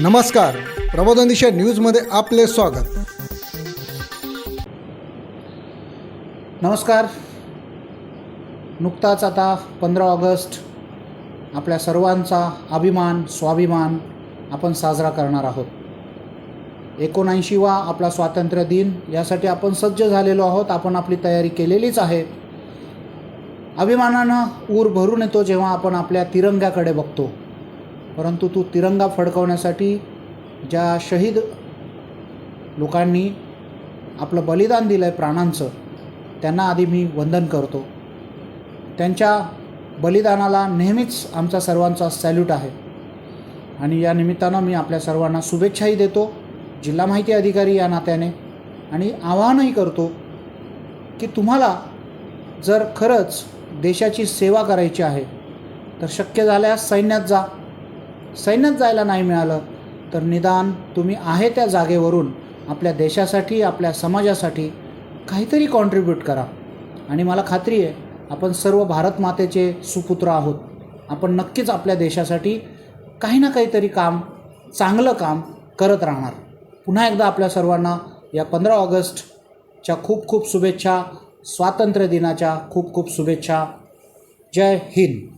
नमस्कार. प्रबोधन दिशा न्यूजमध्ये आपले स्वागत. नमस्कार. नुकताच आता पंधरा ऑगस्ट. आपल्या सर्वांचा अभिमान स्वाभिमान आपण साजरा करणार आहोत. एकोणऐंशीवा आपला स्वातंत्र्य दिन यासाठी आपण सज्ज झालेलो आहोत. आपण आपली तयारी केलेलीच आहे. अभिमानानं ऊर भरून येतो जेव्हा आपण आपल्या तिरंग्याकडे बघतो. परंतु तो तिरंगा फडकवण्यासाठी ज्या शहीद लोकांनी आपलं बलिदान दिलं आहे प्राणांचं त्यांना आधी मी वंदन करतो. त्यांच्या बलिदानाला नेहमीच आमचा सर्वांचा सॅल्यूट आहे. आणि या निमित्तानं मी आपल्या सर्वांना शुभेच्छाही देतो जिल्हा माहिती अधिकारी या नात्याने. आणि आवाहनही करतो की तुम्हाला जर खरंच देशाची सेवा करायची आहे तर शक्य झाल्यास सैन्यात जा. सैन्यात जायला नाही मिळालं तर निदान तुम्ही आहे त्या जागेवरून आपल्या देशासाठी आपल्या समाजासाठी काहीतरी कॉन्ट्रीब्यूट करा. आणि मला खात्री आहे आपण सर्व भारत मातेचे सुपुत्र आहोत. आपण नक्कीच आपल्या देशासाठी काही ना काहीतरी काम चांगलं काम करत राहणार. पुन्हा एकदा आपल्या सर्वांना या पंधरा ऑगस्टच्या खूप खूप शुभेच्छा स्वातंत्र्य दिनाच्या खूप खूप शुभेच्छा. जय हिंद.